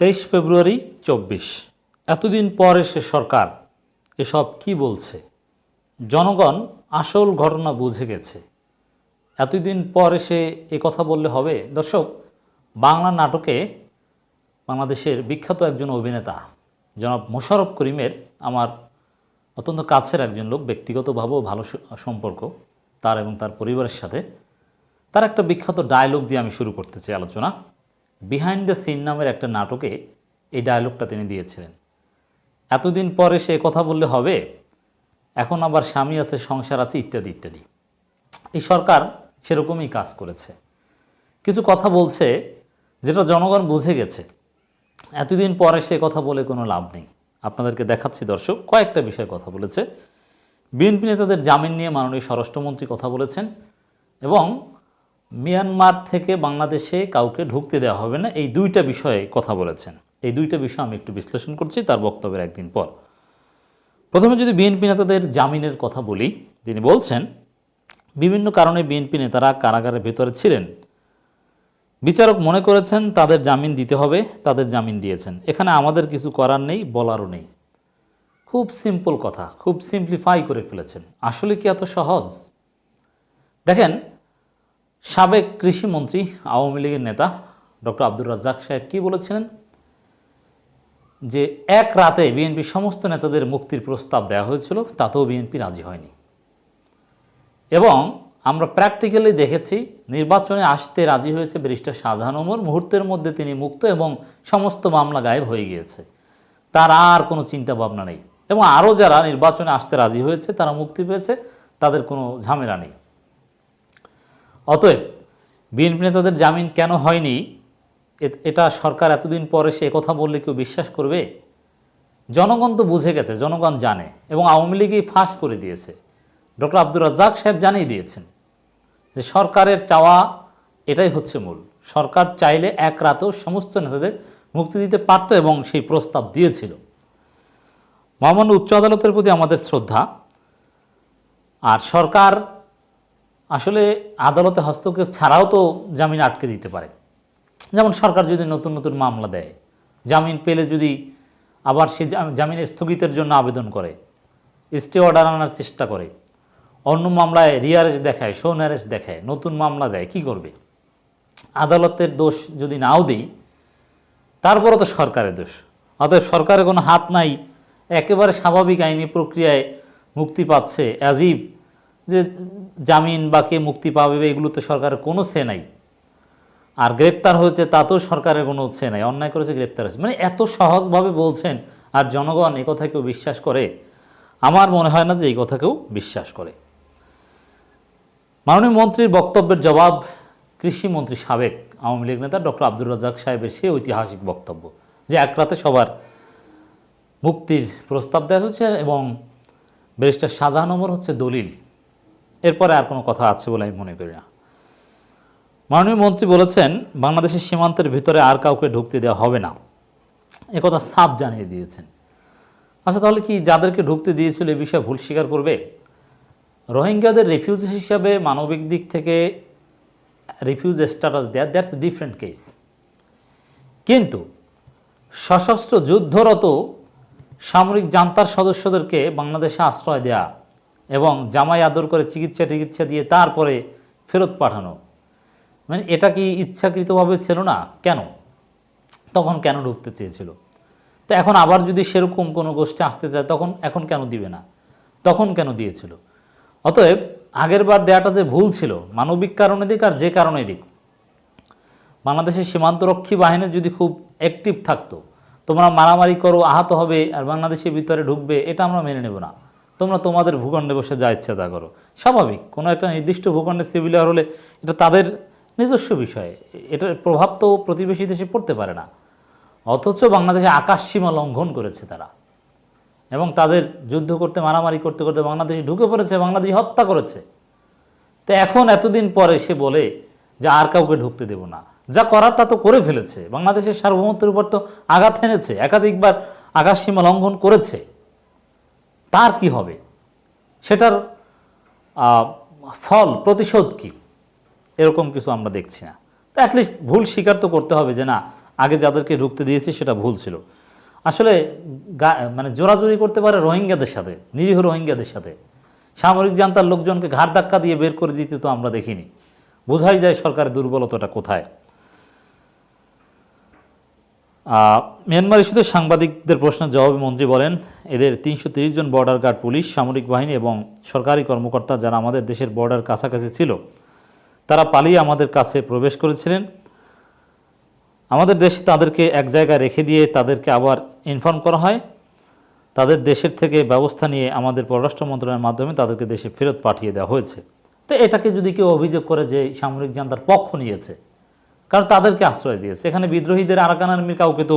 তেইশ ফেব্রুয়ারি চব্বিশ। এতদিন পর এসে সরকার এসব কি বলছে? জনগণ আসল ঘটনা বুঝে গেছে। এতদিন পর এসে এ কথা বললে হবে? দর্শক, বাংলা নাটকে বাংলাদেশের বিখ্যাত একজন অভিনেতা, জনাব মোশারফ করিমের আমার অত্যন্ত কাছের একজন লোক ব্যক্তিগতভাবেও ভালো সম্পর্ক, তার এবং তার পরিবারের সাথে, তার একটা বিখ্যাত ডায়লগ দিয়ে আমি শুরু করতে চাই আলোচনা। বিহাইন্ড দ্য সিন নামের একটা নাটকে এই ডায়লগটা তিনি দিয়েছিলেন। এতদিন পরে সে কথা বললে হবে, এখন আবার স্বামী আছে, সংসার আছে, ইত্যাদি ইত্যাদি। এই সরকার সেরকমই কাজ করেছে। কিছু কথা বলছে, যেটা জনগণ বুঝে গেছে। এতদিন পরে সে কথা বলে কোনো লাভ নেই। আপনাদেরকে দেখাচ্ছি দর্শক, কয়েকটা বিষয়ে কথা বলেছে। বিএনপি নেতাদের জামিন নিয়ে মাননীয় স্বরাষ্ট্রমন্ত্রী কথা বলেছেন এবং মিয়ানমার থেকে বাংলাদেশে কাউকে ঢুকতে দেওয়া হবে না, এই দুইটা বিষয়ে কথা বলেছেন। এই দুইটা বিষয় আমি একটু বিশ্লেষণ করছি, তার বক্তব্যের একদিন পর। প্রথমে যদি বিএনপি নেতাদের জামিনের কথা বলি, তিনি বলছেন, বিভিন্ন কারণে বিএনপি নেতারা কারাগারের ভেতরে ছিলেন। বিচারক মনে করেছেন, তাদের জামিন দিতে হবে, তাদের জামিন দিয়েছেন। এখানে আমাদের কিছু করার নেই, বলারও নেই। খুব সিম্পল কথা, খুব সিম্পলিফাই করে ফেলেছেন। আসলে কি এত সহজ? দেখেন সাবেক কৃষিমন্ত্রী আওয়ামী লীগের নেতা ডক্টর আব্দুর রাজ্জাক সাহেব কি বলেছিলেন? যে এক রাতে বিএনপি সমস্ত নেতাদের মুক্তির প্রস্তাব দেওয়া হয়েছিল, তাতেও বিএনপি রাজি হয়নি। এবং আমরা প্র্যাকটিক্যালি দেখেছি, নির্বাচনে আসতে রাজি হয়েছে ব্যারিস্টার শাহজাহান ওমর। মুহূর্তের মধ্যে তিনি মুক্ত এবং সমস্ত মামলা গায়েব হয়ে গিয়েছে। তার আর কোনো চিন্তা ভাবনা নেই। এবং আরও যারা নির্বাচনে আসতে রাজি হয়েছে, তারা মুক্তি পেয়েছে, তাদের কোনো ঝামেলা নেই। অতএব বিএনপি নেতাদের জামিন কেন হয়নি? এটা সরকার এতদিন পরে সে কথা বললে কেউ বিশ্বাস করবে? জনগণ তো বুঝে গেছে, জনগণ জানে এবং আওয়ামী লীগই ফাঁস করে দিয়েছে। ডক্টর আব্দুর রাজ্জাক সাহেব জানিয়ে দিয়েছেন যে সরকারের চাওয়া এটাই হচ্ছে মূল। সরকার চাইলে এক রাতেও সমস্ত নেতাদের মুক্তি দিতে পারত এবং সেই প্রস্তাব দিয়েছিল। মহামান্য উচ্চ আদালতের প্রতি আমাদের শ্রদ্ধা। আর সরকার আসলে আদালতে হস্তক্ষেপ ছাড়াও তো জামিন আটকে দিতে পারে। যেমন সরকার যদি নতুন নতুন মামলা দেয়, জামিন পেলে যদি আবার সে জাম- জামিন স্থগিতের জন্য আবেদন করে, স্টে অর্ডার আনার চেষ্টা করে, অন্য মামলায় রিয়ারেজ দেখায় শো ন্যারেজ দেখায়, নতুন মামলা দেয়, কি করবে? আদালতের দোষ যদি নাও দিই, তারপরও তো সরকারের দোষ। অতএব সরকারের কোনো হাত নাই, একেবারে স্বাভাবিক আইনি প্রক্রিয়ায় মুক্তি পাচ্ছে অ্যাজিব যে জামিন বা কে মুক্তি পাবে এগুলোতে সরকারের কোনো সে নাই। আর গ্রেপ্তার হয়েছে তাতেও সরকারের কোনো হচ্ছে নাই। অন্যায় করেছে, গ্রেপ্তার হয়েছে। মানে এত সহজভাবে বলছেন আর জনগণ এ কথা কেউ বিশ্বাস করে, আমার মনে হয় না যে এই কথা কেউ বিশ্বাস করে। মাননীয় মন্ত্রীর বক্তব্যের জবাব কৃষিমন্ত্রী সাবেক আওয়ামী লীগ নেতা ডক্টর আব্দুর রাজাক সাহেবের সে ঐতিহাসিক বক্তব্য, যে এক রাতে সবার মুক্তির প্রস্তাব দেওয়া হচ্ছে এবং ব্যারিস্টার শাহজাহান ওমর হচ্ছে দলিল। এরপরে আর কোনো কথা আছে বলে আমি মনে করি না। মাননীয় মন্ত্রী বলেছেন, বাংলাদেশের সীমান্তের ভিতরে আর কাউকে ঢুকতে দেওয়া হবে না। একথা সাফ জানিয়ে দিয়েছেন। আচ্ছা তাহলে কি যাদেরকে ঢুকতে দিয়েছিল এ বিষয়ে ভুল স্বীকার করবে? রোহিঙ্গাদের রিফিউজ হিসাবে মানবিক দিক থেকে রিফিউজ স্ট্যাটাস দেয়া, দ্যাটস ডিফারেন্ট কেস। কিন্তু সশস্ত্র যুদ্ধরত সামরিক জান্তার সদস্যদেরকে বাংলাদেশে আশ্রয় দেয়া এবং জামাই আদর করে চিকিৎসা টিকিৎসা দিয়ে তারপরে ফেরত পাঠানো। মানে এটা কি ইচ্ছাকৃতভাবে ছিল না? কেন? তখন কেন ঢুকতে চেয়েছিল? তো এখন আবার যদি সেরকম কোনো গোষ্ঠী আসতে চায়, তখন এখন কেন দিবে না? তখন কেন দিয়েছিল? অতএব আগের বার দেওয়াটা যে ভুল ছিল, মানবিক কারণে দিক আর যে কারণে দিক, বাংলাদেশের সীমান্তরক্ষী বাহিনী যদি খুব অ্যাক্টিভ থাকতো, তোমরা মারামারি করো, আহত হবে আর বাংলাদেশের ভিতরে ঢুকবে, এটা আমরা মেনে নেব না। তোমরা তোমাদের ভূখণ্ডে বসে যা ইচ্ছা তা করো। স্বাভাবিক, কোনো একটা নির্দিষ্ট ভূখণ্ডে সিভিলিয়ার হলে এটা তাদের নিজস্ব বিষয়। এটার প্রভাব তো প্রতিবেশী দেশে পড়তে পারে না। অথচ বাংলাদেশে আকাশ সীমা লঙ্ঘন করেছে তারা। এবং তাদের যুদ্ধ করতে, মারামারি করতে করতে বাংলাদেশে ঢুকে পড়েছে, বাংলাদেশি হত্যা করেছে। তো এখন এতদিন পরে সে বলে যে আর কাউকে ঢুকতে দেব না। যা করার তা তো করে ফেলেছে। বাংলাদেশের সার্বভৌমত্বের উপর তো আঘাত এনেছে। একাধিকবার আকাশ সীমা লঙ্ঘন করেছে। তার কি হবে? সেটার ফল, প্রতিশোধ কি? এরকম কিছু আমরা দেখছি না। তো অ্যাটলিস্ট ভুল স্বীকার তো করতে হবে যে না, আগে যাদেরকে ঢুকতে দিয়েছি সেটা ভুল ছিল। আসলে মানে জোরাজুরি করতে পারে রোহিঙ্গাদের সাথে, নিরীহ রোহিঙ্গাদের সাথে। সামরিক জান্তার লোকজনকে ঘাড় ধাক্কা দিয়ে বের করে দিতে তো আমরা দেখিনি। বোঝাই যায় সরকারের দুর্বলতাটা কোথায়। মিয়ানমার ইস্যুতে সাংবাদিকদের প্রশ্নের জবাবে মন্ত্রী বলেন, এদের তিনশো জন বর্ডার গার্ড পুলিশ, সামরিক বাহিনী এবং সরকারি কর্মকর্তা যারা আমাদের দেশের বর্ডার কাছাকাছি ছিল, তারা পালিয়ে আমাদের কাছে প্রবেশ করেছিলেন। আমাদের দেশে তাদেরকে এক জায়গায় রেখে দিয়ে তাদেরকে আবার ইনফর্ম করা হয়। তাদের দেশের থেকে ব্যবস্থা নিয়ে আমাদের পররাষ্ট্র মন্ত্রণালয়ের মাধ্যমে তাদেরকে দেশে ফেরত পাঠিয়ে দেওয়া হয়েছে। তো এটাকে যদি কেউ অভিযোগ করে যে সামরিক জান্তার পক্ষ নিয়েছে কারণ তাদেরকে আশ্রয় দিয়েছে। এখানে বিদ্রোহীদের আরাকান আর্মির কাউকে তো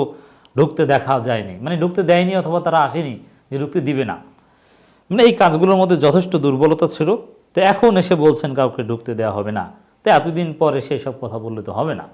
ঢুকতে দেখা যায়নি। মানে ঢুকতে দেয়নি অথবা তারা আসেনি, যে ঢুকতে দিবে না। মানে এই কাজগুলোর মধ্যে যথেষ্ট দুর্বলতা ছিল। তো এখন এসে বলছেন কাউকে ঢুকতে দেওয়া হবে না। তো এতদিন পরে সেই সব কথা বললে তো হবে না।